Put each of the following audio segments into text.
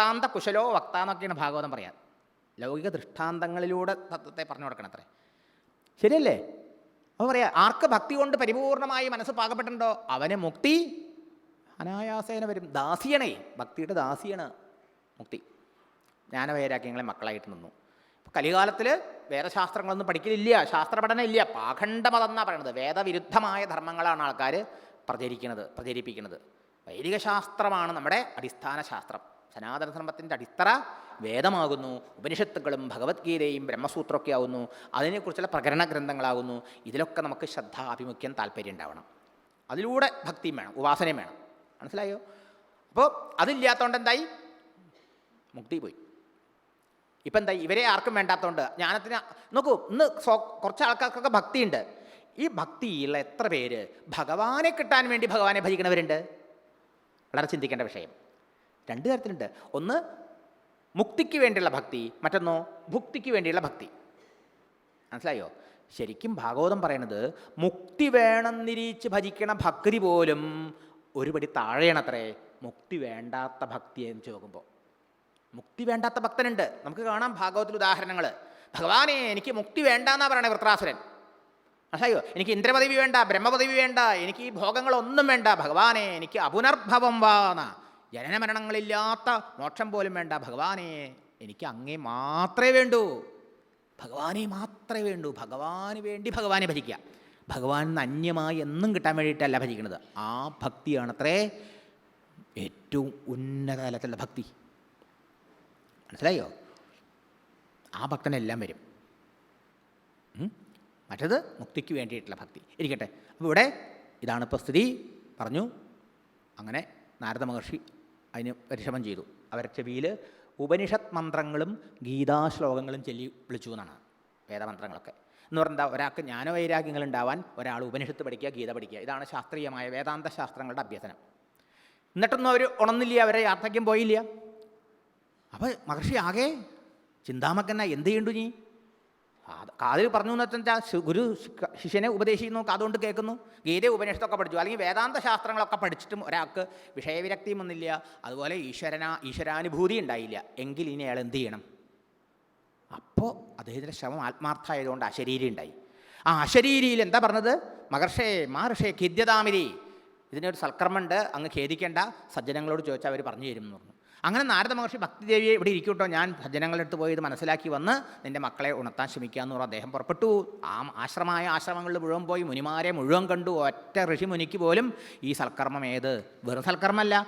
ദൃഷ്ടാന്ത കുശലോ വക്ത എന്നൊക്കെയാണ് ഭാഗവതം പറയാൻ ലൗകിക ദൃഷ്ടാന്തങ്ങളിലൂടെ തത്വത്തെ പറഞ്ഞു കൊടുക്കണം അത്രേ ശരിയല്ലേ? അപ്പോൾ പറയാം ആർക്ക് ഭക്തി കൊണ്ട് പരിപൂർണമായി മനസ്സ് പാകപ്പെട്ടിട്ടുണ്ടോ? അവന് മുക്തി അനായാസേന വരും. ദാസിയണേ ഭക്തിയുടെ ദാസിയാണ് മുക്തി. ജ്ഞാനവൈരാഗ്യങ്ങളെ മക്കളായിട്ട് നിന്നു. ഇപ്പോൾ കലികാലത്തിൽ വേദശാസ്ത്രങ്ങളൊന്നും പഠിക്കലില്ല ശാസ്ത്രപഠനം ഇല്ല പാഖണ്ഡമതം എന്നാണ് പറയുന്നത് വേദവിരുദ്ധമായ ധർമ്മങ്ങളാണ് ആൾക്കാർ പ്രചരിക്കുന്നത് പ്രചരിപ്പിക്കുന്നത് വൈദിക ശാസ്ത്രമാണ് നമ്മുടെ അടിസ്ഥാന ശാസ്ത്രം സനാതന ധർമ്മത്തിന്റെ അടിത്തറ വേദമാകുന്നു. ഉപനിഷത്തുക്കളും ഭഗവത്ഗീതയും ബ്രഹ്മസൂത്രമൊക്കെ ആകുന്നു അതിനെക്കുറിച്ചുള്ള പ്രകരണ ഗ്രന്ഥങ്ങളാകുന്നു. ഇതിലൊക്കെ നമുക്ക് ശ്രദ്ധ ആഭിമുഖ്യം താല്പര്യം ഉണ്ടാവണം. അതിലൂടെ ഭക്തിയും വേണം ഉപാസനയും വേണം. മനസ്സിലായോ? അപ്പോൾ അതില്ലാത്തതുകൊണ്ട് എന്തായി? മുക്തി പോയി. ഇപ്പം എന്തായി? ഇവരെ ആർക്കും വേണ്ടാത്തതുകൊണ്ട് ജ്ഞാനത്തിന് നോക്കൂ ഇന്ന് കുറച്ച് ആൾക്കാർക്കൊക്കെ ഭക്തിയുണ്ട്. ഈ ഭക്തിയുള്ള എത്ര പേര് ഭഗവാനെ കിട്ടാൻ വേണ്ടി ഭഗവാനെ ഭജിക്കുന്നവരുണ്ട്? വളരെ ചിന്തിക്കേണ്ട വിഷയം. രണ്ട് തരത്തിലുണ്ട് ഒന്ന് മുക്തിക്ക് വേണ്ടിയുള്ള ഭക്തി. മറ്റൊന്നോ ഭുക്തിക്ക് വേണ്ടിയുള്ള ഭക്തി. മനസ്സിലായോ? ശരിക്കും ഭാഗവതം പറയണത് മുക്തി വേണമെന്നിരിച്ച് ഭജിക്കണ ഭക്തി പോലും ഒരുപടി താഴെയാണത്രേ. മുക്തി വേണ്ടാത്ത ഭക്തി എന്ന് ചോദിക്കുമ്പോൾ മുക്തി വേണ്ടാത്ത ഭക്തനുണ്ട്. നമുക്ക് കാണാം ഭാഗവത്തിൽ ഉദാഹരണങ്ങൾ. ഭഗവാനെ എനിക്ക് മുക്തി വേണ്ടാന്നാ പറയണേ വൃത്രാസുരൻ. മനസ്സിലായോ? എനിക്ക് ഇന്ദ്രപദവി വേണ്ട ബ്രഹ്മപദവി വേണ്ട എനിക്ക് ഈ ഭോഗങ്ങളൊന്നും വേണ്ട. ഭഗവാനെ എനിക്ക് അപുനർഭവം വാ ജനന മരണങ്ങളില്ലാത്ത മോക്ഷം പോലും വേണ്ട. ഭഗവാനെ എനിക്ക് അങ്ങേ മാത്രമേ വേണ്ടൂ. ഭഗവാനെ മാത്രമേ വേണ്ടൂ. ഭഗവാന് വേണ്ടി ഭഗവാനെ ഭജിക്കുക. ഭഗവാൻ അന്യമായി എന്നും കിട്ടാൻ വേണ്ടിയിട്ടല്ല ഭജിക്കുന്നത്. ആ ഭക്തിയാണത്രേ ഏറ്റവും ഉന്നത തലത്തിലുള്ള ഭക്തി. മനസ്സിലായോ? ആ ഭക്തനെല്ലാം വരും? മറ്റത് മുക്തിക്ക് വേണ്ടിയിട്ടുള്ള ഭക്തി. ഇരിക്കട്ടെ. അപ്പോൾ ഇവിടെ ഇതാണ് ഇപ്പോൾ സ്ഥിതി. പറഞ്ഞു. അങ്ങനെ നാരദ മഹർഷി അതിന് പരിശ്രമം ചെയ്തു. അവരുടെ ചെവിയിൽ ഉപനിഷത് മന്ത്രങ്ങളും ഗീതാശ്ലോകങ്ങളും ചൊല്ലി വിളിച്ചു എന്നാണ് വേദമന്ത്രങ്ങളൊക്കെ. എന്ന് പറഞ്ഞാൽ ഒരാൾക്ക് ജ്ഞാനവൈരാഗ്യങ്ങൾ ഉണ്ടാവാൻ ഒരാൾ ഉപനിഷത്ത് പഠിക്കുക ഗീത പഠിക്കുക. ഇതാണ് ശാസ്ത്രീയമായ വേദാന്ത ശാസ്ത്രങ്ങളുടെ അഭ്യസനം. എന്നിട്ടൊന്നും അവർ ഉണർന്നില്ല അവരെ യാത്രയ്ക്കും പോയില്ല. അപ്പോൾ മഹർഷി ആകെ ചിന്താമക്കന്ന എന്ത് ചെയ്യണ്ടു നീ? കാതിൽ പറഞ്ഞു എന്ന് വെച്ചാൽ ഗുരു ശിഷ്യനെ ഉപദേശിക്കുന്നു കാതുകൊണ്ട് കേൾക്കുന്നു. ഗീത ഉപനിഷത്തൊക്കെ പഠിച്ചു. അല്ലെങ്കിൽ വേദാന്ത ശാസ്ത്രങ്ങളൊക്കെ പഠിച്ചിട്ടും ഒരാൾക്ക് വിഷയവിരക്തിയും ഒന്നില്ല അതുപോലെ ഈശ്വരന ഈശ്വരാനുഭൂതി ഉണ്ടായില്ല. എങ്കിൽ ഇനി അയാൾ എന്ത് ചെയ്യണം? അപ്പോൾ അദ്ദേഹത്തിന്റെ ശ്രമം ആത്മാർത്ഥമായതുകൊണ്ട് അശരീരി ഉണ്ടായി. ആ അശരീരിയിൽ എന്താ പറഞ്ഞത്? മഹർഷേ മഹർഷേ ഖിദ്യതാമിരി ഇതിനൊരു സൽക്കർമ്മുണ്ട് അങ്ങ് ഖേദിക്കേണ്ട. സജ്ജനങ്ങളോട് ചോദിച്ചാൽ അവർ പറഞ്ഞു തരും പറഞ്ഞു. അങ്ങനെ നാരദ മഹർഷി ഭക്തിദേവിയെ ഇവിടെ ഇരിക്കൂട്ടോ. ഞാൻ ഭജനങ്ങളെടുത്ത് പോയി ഇത് മനസ്സിലാക്കി വന്ന് നിന്റെ മക്കളെ ഉണർത്താൻ ശ്രമിക്കുക എന്ന് പറഞ്ഞാൽ അദ്ദേഹം പുറപ്പെട്ടു. ആ ആശ്രമായ ആശ്രമങ്ങളിൽ മുഴുവൻ പോയി മുനിമാരെ മുഴുവൻ കണ്ടു. ഒറ്റ ഋഷി മുനിക്ക് പോലും ഈ സൽക്കർമ്മം ഏത്? വെറും സൽക്കർമ്മമല്ല.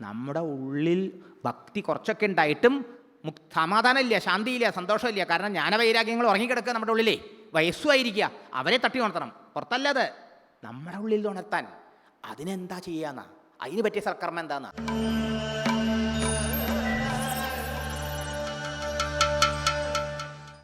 നമ്മുടെ ഉള്ളിൽ ഭക്തി കുറച്ചൊക്കെ ഉണ്ടായിട്ടും മുക് സമാധാനമില്ല ശാന്തിയില്ല സന്തോഷമില്ല. കാരണം ജ്ഞാനവൈരാഗ്യങ്ങൾ ഉറങ്ങിക്കിടക്കുക നമ്മുടെ ഉള്ളിലേ. വയസ്സുമായിരിക്കുക. അവരെ തട്ടി ഉണർത്തണം. പുറത്തല്ലാതെ. നമ്മുടെ ഉള്ളിൽ ഉണർത്താൻ. അതിനെന്താ ചെയ്യാന്നാ? അതിന് പറ്റിയ സൽക്കർമ്മം എന്താന്നാ?